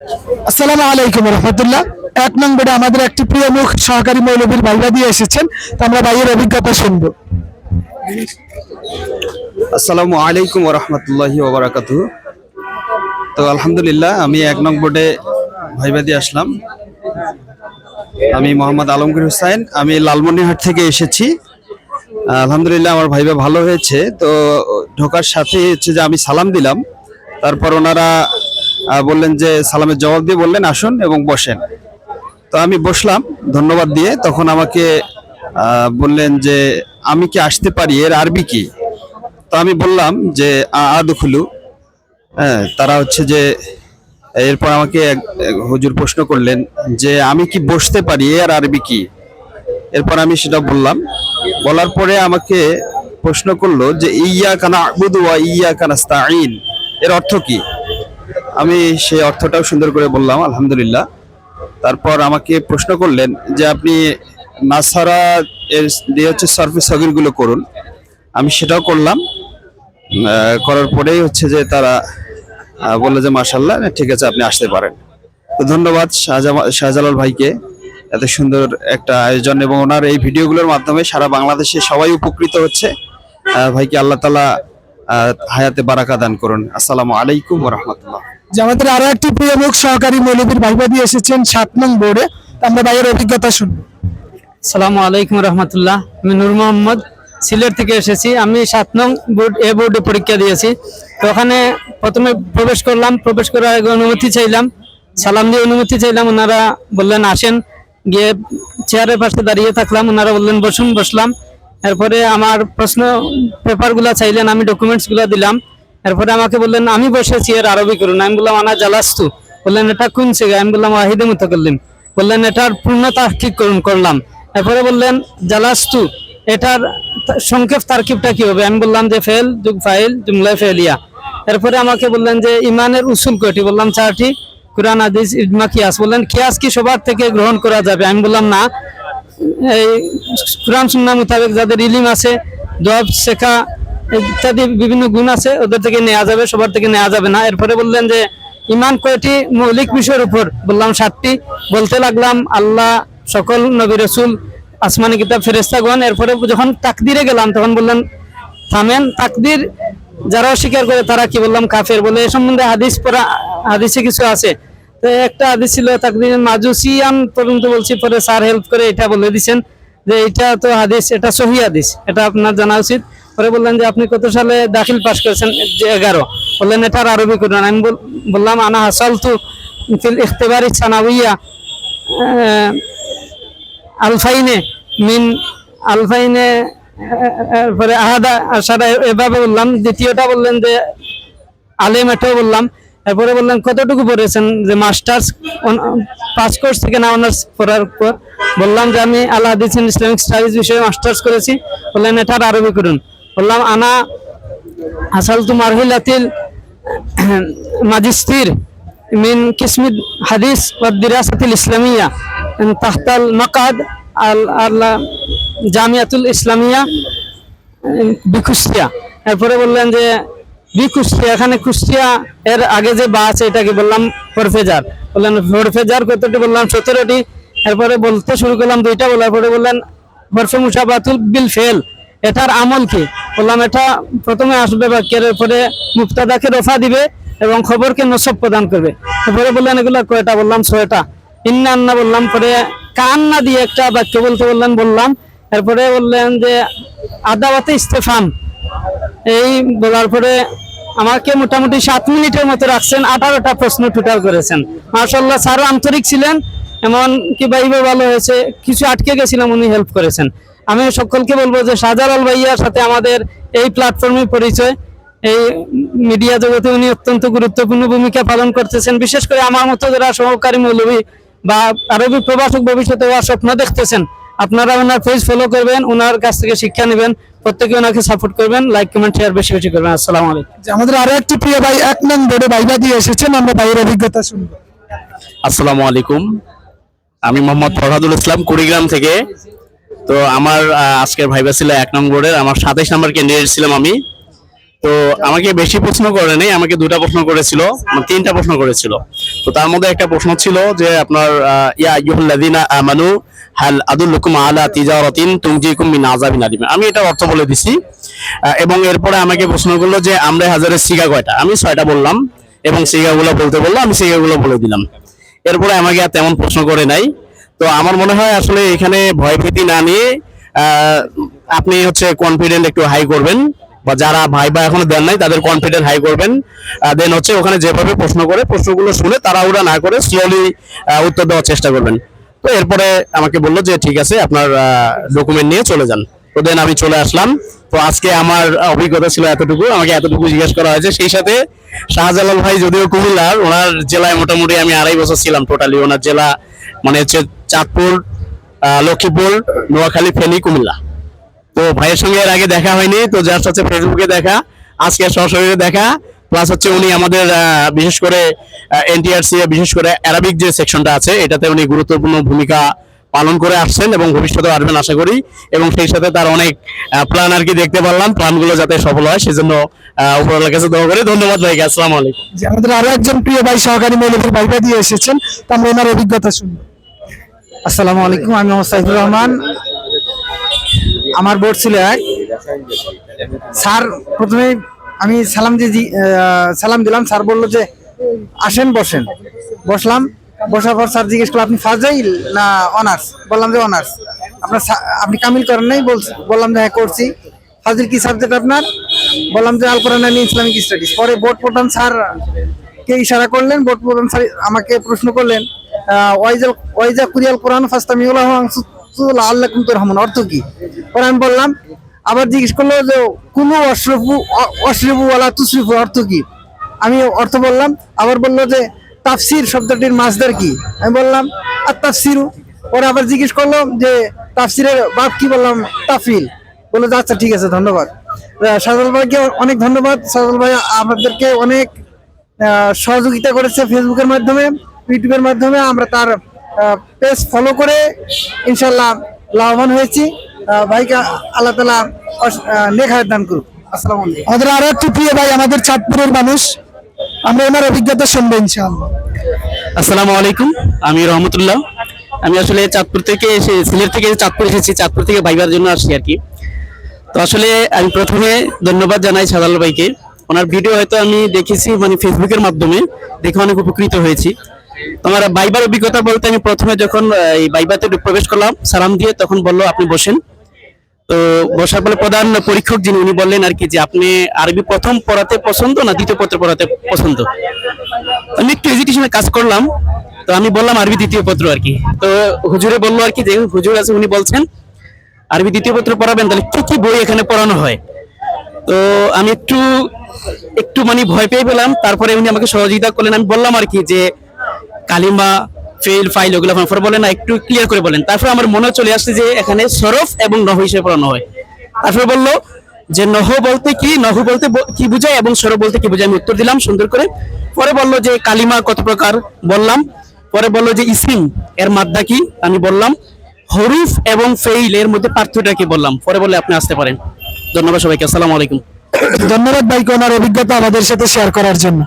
আসসালামু আলাইকুম রহমতুল্লাহ। এক নম্বরে আমাদের একটি প্রিয় মুখ সহকারী মৌলবীর ভাইবা দিয়ে এসেছেন। তো আমরা ভাইয়ের অভিজ্ঞতা শুনব। আসসালামু আলাইকুম রহমতুল্লাহি ওবরাকাতু তো আলহামদুলিল্লাহ, আমি এক নং বোর্ডে ভাইবা দিয়ে আসলাম। আমি মোহাম্মদ আলমগীর হুসাইন। আমি লালমনিরহাট থেকে এসেছি। আলহামদুলিল্লাহ, আমার ভাইবা ভালো হয়েছে। তো ঢোকার সাথে হচ্ছে যে আমি সালাম দিলাম। তারপর ওনারা বললেন যে সালামের জবাব দিয়ে বললেন, আসুন এবং বসেন। তো আমি বসলাম, ধন্যবাদ দিয়ে তখন আমাকে বললেন যে আমি কি আসতে পারি, এর আরবি কি? তো আমি বললাম যে আদুখুলু। হ্যাঁ তারা হচ্ছে যে এরপর আমাকে হুজুর প্রশ্ন করলেন যে আমি কি বসতে পারি, এর আরবি কি? এরপর আমি সেটা বললাম। বলার পরে আমাকে প্রশ্ন করল যে, ইয়া কানা আবুদু ওয়া ইয়া কানাস্তাইন এর অর্থ কি? আমি সেই অর্থটাও সুন্দর করে বললাম, আলহামদুলিল্লাহ। তারপর আমাকে প্রশ্ন করলেন যে আপনি নাসারা এর দিয়ে হচ্ছে সার্ভিসগুলো করুন। আমি সেটাও করলাম। করার পরেই হচ্ছে যে তারা বলল যে মার্শাল্লাহ ঠিক আছে, আপনি আসতে পারেন। তো ধন্যবাদ শাহজালাল ভাইকে এত সুন্দর একটা আয়োজন এবং ওনার এই ভিডিওগুলোর মাধ্যমে সারা বাংলাদেশে সবাই উপকৃত হচ্ছে। ভাইকে আল্লাহ তালা হায়াতে বারাকা দান করুন। আসসালামু আলাইকুম রহমতুল্লাহ। যে আমাদের আরও একটি প্রিয় মুখ সহকারী মৌলবীর ভাইবা দিয়ে এসেছেন সাত নং বোর্ডে। আমরা ভাইয়ের অভিজ্ঞতা শুনব। সালামু আলাইকুম রহমতুল্লাহ। আমি নূর মোহাম্মদ সিলেট থেকে এসেছি। আমি সাত নং বোর্ড এ বোর্ডে পরীক্ষা দিয়েছি। তো ওখানে প্রথমে প্রবেশ করলাম। প্রবেশ করার আগে অনুমতি চাইলাম। সালাম দিয়ে অনুমতি চাইলাম। ওনারা বললেন আসেন। গিয়ে চেয়ারের পাশে দাঁড়িয়ে থাকলাম। ওনারা বললেন বসুন বসলাম। এরপরে আমার প্রশ্ন পেপারগুলো চাইলেন, আমি ডকুমেন্টসগুলো দিলাম। এরপরে আমাকে বললেন, আমি বসেছি এর আরবি করুন। আমি বললাম, আনা জালাস্তু। বললেন, এটা কোন সেগা আমি বললাম, ওয়াহিদে মুতাকাল্লিম। বললেন, এটার পূর্ণ তাহকিক করুন, করলাম। এরপরে বললেন, জালাস্তু, এটার সংক্ষেপ তারকিবটা কি হবে? আমি বললাম, যে ফেল যুগ ফাইল জুমলা ফেলিয়া। এরপরে আমাকে বললেন, যে ইমানের উসুল কয়টি? বললাম, চারটি। কোরআন, হাদিস, ইজমা, কিয়াস। বললেন, কিয়াস কি সবার থেকে গ্রহণ করা যাবে? আমি বললাম, না। এই কোরআন সুন্নাহ মোতাবেক যাদের ইলিম আছে, দোয়াব শেখা ইত্যাদি বিভিন্ন গুণ আছে, ওদের থেকে নেওয়া যাবে, সবার থেকে নেওয়া যাবে না। এরপরে বললেন যে, ইমান কয়টি? মৌলিক বিষয়ের উপর। বললাম সাতটি। বলতে লাগলাম আল্লাহ, সকল নবী রসুল, আসমানি কিতাব ফেরেস্তাগণ এরপরে যখন তাকদিরে গেলাম, তখন বললেন, থামেন, তাকদির যারা অস্বীকার করে তারা কি বললাম? কাফের বলে। এ সম্বন্ধে হাদিস পড়া হাদিসে কিছু আছে। তো একটা হাদিস ছিল তাকদির মাজুসিয়ান পর্যন্ত বলছি পরে স্যার হেল্প করে এটা বলে দিছেন যে এটা তো হাদিস এটা সহি হাদিস এটা আপনার জানা উচিত। পরে বললেন যে আপনি কত সালে দাখিল পাশ করেছেন? যে এগারো। বললেন এটার আরবি করুন আমি বললাম আনা হাসাল তু ফিল ইখতিবারি সানাউইয়া আহ, আলফাইনে মিন আলফাইনে পরে আহাদা আশারা এভাবে বললাম। দ্বিতীয়টা বললেন যে আলেম এটাও বললাম। তারপরে বললাম, কতটুকু পড়েছেন? যে, মাস্টার্স পাস কোর্স থেকে না অনার্স করার পর। বললাম যে, আমি আল্লাহ দিচ্ছেন ইসলামিক স্টাডিজ বিষয়ে মাস্টার্স করেছি। বললেন, এটা আরবি করুন। বললাম, আনা আসাল তু মারহিলাতিল মাজিস্তির মিন কিসমিদ হাদিস বা দিরাসাতিল ইসলামিয়া তাহতাল মকাদ আল আল্লাহ জামিয়াতুল ইসলামিয়া বিখুসিয়া এরপরে বললেন যে বিকুষ্টিয়া এখানে কুষ্টিয়া এর আগে যে বা আছে, এটাকে বললাম ফরফেজার। বললেন ফরফেজার কতটি? বললাম সতেরোটি। এরপরে বলতে শুরু করলাম দুইটা, বলার পরে বললেন ফরফে মুসাবাতুল বিল ফেল এটার আমল কি? বললাম এটা প্রথমে আসবে বাক্যের পরে মুক্তাদাকে রফা দিবে এবং খবরকে নসব প্রদান করবে। এরপরে বললেন এগুলো কয়টা? বললাম ছয়টা। ইন্না আন্না বললাম পরে, কান্না দিয়ে একটা বাক্য বলতে বললেন, বললাম। এরপরে বললেন যে আদাবাতে ইস্তেফাম এই বলার পরে আমাকে মোটামুটি সাত মিনিটের মতো রাখছেন, আঠারোটা প্রশ্ন টোটাল করেছেন। মার্শাল্লাহ স্যারও আন্তরিক ছিলেন, এমন কি ভাইবে ভালো হয়েছে, কিছু আটকে গেছিলাম, উনি হেল্প করেছেন। আমি সকলকে বলব যে শাহজালাল ভাইয়ার সাথে আমাদের এই প্ল্যাটফর্মে পরিচয়, এই মিডিয়া জগতে উনি অত্যন্ত গুরুত্বপূর্ণ ভূমিকা পালন করতেছেন। বিশেষ করে আমার মতো যারা সহকারী মৌলভী বা আরবি প্রবাসক ভবিষ্যতে হওয়ার স্বপ্ন দেখতেছেন আপনারা ওনার পেজ ফলো করবেন ওনার কাছ থেকে শিক্ষা নেবেন প্রত্যেকে ওনাকে সাপোর্ট করবেন লাইক কমেন্ট শেয়ার বেশি বেশি করবেন। আসসালাম আলাইকুম। যে আমাদের আরও একটি প্রিয় ভাই এক নং বোর্ডে ভাইবা দিয়ে এসেছেন আমরা ভাইয়ের অভিজ্ঞতা শুনব। আসসালামু আলাইকুম। আমি মোহাম্মদ ফরহাদুল ইসলাম কুড়িগ্রাম থেকে। তো আমার আজকের ভাইবা ছিল এক নম্বরের আমার সাতাইশ নম্বর ক্যান্ডিডেট ছিলাম আমি। তো আমাকে বেশি প্রশ্ন করে নেই, আমাকে দুটা প্রশ্ন করেছিল মানে তিনটা প্রশ্ন করেছিল। তো তার মধ্যে একটা প্রশ্ন ছিল যে আপনার ইয়া আইয়ুহাল্লাযীনা আমানু, হাল আদুল্লুকুম আলা তিজারাতিন তুনজিকুম মিন আযাবিন আলিম। আমি এটা অর্থ বলে দিছি। এবং এরপরে আমাকে প্রশ্ন করল যে আমরা হাজারের সিগা কয়টা? আমি ছয়টা বললাম এবং সিগাগুলো বলতে বলল, আমি সিগাগুলো বলে দিলাম। এরপরে আমাকে আর তেমন প্রশ্ন করে নাই। তো আমার মনে হয় আসলে এখানে ভয়ভীতি না নিয়ে আপনি হচ্ছে কনফিডেন্ট একটু হাই করবেন। বা যারা ভাই বা এখনও দেন নাই, তাদের কনফিডেন্ট হাই করবেন। দেন হচ্ছে ওখানে যেভাবে প্রশ্ন করে, প্রশ্নগুলো শুনে তারা ওরা না করে স্লোলি উত্তর দেওয়ার চেষ্টা করবেন। তো এরপরে আমাকে বলল যে, ঠিক আছে, আপনার ডকুমেন্ট নিয়ে চলে যান। তো দেন আমি চলে আসলাম। তো আজকে আমার অভিজ্ঞতা ছিল এতটুকু, আমাকে এতটুকু জিজ্ঞেস করা হয়েছে। সেই সাথে শাহজালাল ভাই যদিও কুমিল্লার, ওনার জেলায় মোটামুটি আমি আড়াই বছর ছিলাম টোটালি ওনার জেলা মানে হচ্ছে চাঁদপুর লক্ষ্মীপুর, নোয়াখালী, ফেনী, কুমিল্লা। তো ভাইয়ের সঙ্গে এর আগে দেখা হয়নি তো জাস্ট হচ্ছে ফেসবুকে দেখা আজকে সরাসরি দেখা প্লাস হচ্ছে উনি আমাদের বিশেষ করে এনটিআরসি বিশেষ করে অ্যারাবিক যে সেকশনটা আছে এটাতে উনি গুরুত্বপূর্ণ ভূমিকা পালন করে আসছেন এবং ভবিষ্যতে আসবেন আশা করি এবং সেই সাথে তার অনেক প্ল্যান আর কি দেখতে পারলাম প্ল্যানগুলো যাতে সফল হয় সেজন্য উপরওয়ালার কাছে দোয়া করি। ধন্যবাদ ভাইকে আসসালামু আলাইকুম। আমাদের আরও একজন প্রিয় ভাই সহকারী মৌলভীর ভাইবা দিয়ে এসেছেন তা আমরা ওনার অভিজ্ঞতা শুনব। আসসালামু আলাইকুম আমি মোহাম্মদ সাইফুর রহমান আমার বোর্ড ছিল এক। স্যার প্রথমে আমি সালাম দিয়ে সালাম দিলাম। স্যার বলল যে আসেন বসেন। বসলাম। বসার পর স্যার জিজ্ঞেস করল আপনি ফাজাইল না অনার্স? বললাম যে অনার্স। আপনার আপনি কামিল করেন নাই বললাম যে হ্যাঁ করছি। ফাজিল কি সাবজেক্ট আপনার? বললাম যে আল কোরআন ইসলামিক স্টাডিজ। পরে বোর্ড প্রধান স্যার কে ইশারা করলেন? বোর্ড প্রধান স্যার আমাকে প্রশ্ন করলেন আহ, ওয়াইজাল ওয়াইজা কুরিয়াল কোরআন ফাস্তামিউল্লাহ আল্লাহ কুমতুর রহমান অর্থ কি? আমি বললাম, আবার জিজ্ঞেস করল যে তুসরিফু অর্থ কি? আমি অর্থ বললাম, আবার বলল যে, তাফসির শব্দটির মাসদার কি? আমি বললাম আর তাফসিরু পরে আবার জিজ্ঞেস করল যে, তাফসিরের বাপ কি? বললাম, তাফিল। বলল যে আচ্ছা ঠিক আছে, ধন্যবাদ। সাজাল ভাইকে অনেক ধন্যবাদ। সাজাল ভাই আমাদেরকে অনেক সহযোগিতা করেছে ফেসবুকের মাধ্যমে ইউটিউবের মাধ্যমে। আমরা তার পেজ ফলো করে ইনশাল্লাহ লাভবান হয়েছি। ভাইকে আল্লাহ তালা নেখায় দান করুক। আসসালামু আলাইকুম। আমাদের আরও একটি প্রিয় ভাই আমাদের চাঁদপুরের মানুষ। আমরা ওনার অভিজ্ঞতা শুনব ইনশাআল্লাহ। আসসালামু আলাইকুম আমি রহমতুল্লাহ। আমি আসলে চাঁদপুর থেকে এসে সিলেট থেকে চাঁদপুর এসেছি চাঁদপুর থেকে ভাইবার জন্য আসছি আর কি। তো আসলে আমি প্রথমে ধন্যবাদ জানাই সাদাল ভাইকে। ওনার ভিডিও হয়তো আমি দেখেছি মানে ফেসবুকের মাধ্যমে দেখে অনেক উপকৃত হয়েছি। আমার বাইবার অভিজ্ঞতা বলতে আমি প্রথমে যখন এই বাইবাতে প্রবেশ করলাম, সালাম দিয়ে তখন বলল, আপনি বসেন। তো বসার পরে প্রধান পরীক্ষক যিনি, উনি বললেন আর কি যে, আপনি আরবি প্রথম পড়াতে পছন্দ না দ্বিতীয় পত্র পড়াতে পছন্দ? আমি একটু এডুকেশনে কাজ করলাম। তো আমি বললাম, আরবি দ্বিতীয় পত্র আর কি। তো হুজুরে বলল আর কি যে, হুজুর আছে, উনি বলছেন, আরবি দ্বিতীয় পত্র পড়াবেন, তাহলে কি কি বই এখানে পড়ানো হয়? তো আমি একটু একটু মানে ভয় পেয়ে পেলাম তারপরে উনি আমাকে সহযোগিতা করলেন। আমি বললাম আর কি যে কালিমা ফেল ফাইল ওগুলো পরে বলেন না, একটু ক্লিয়ার করে বলেন। তারপরে আমার মনে চলে আসছে যে এখানে সরফ এবং নহ হিসেবে পড়ানো হয়। তারপরে বলল যে নহ বলতে কি, নহ বলতে কি বোঝায় এবং সরফ বলতে কি বোঝায় আমি উত্তর দিলাম সুন্দর করে। পরে বলল যে কালিমা কত প্রকার বললাম। পরে বলল যে ইসিম, এর মাদ্দা কি? আমি বললাম হরুফ এবং ফেইল, এর মধ্যে পার্থক্যটা কি বললাম? পরে বললে আপনি আসতে পারেন। ধন্যবাদ সবাইকে, আসসালামু আলাইকুম। ধন্যবাদ ভাইকে ওনার অভিজ্ঞতা আমাদের সাথে শেয়ার করার জন্য।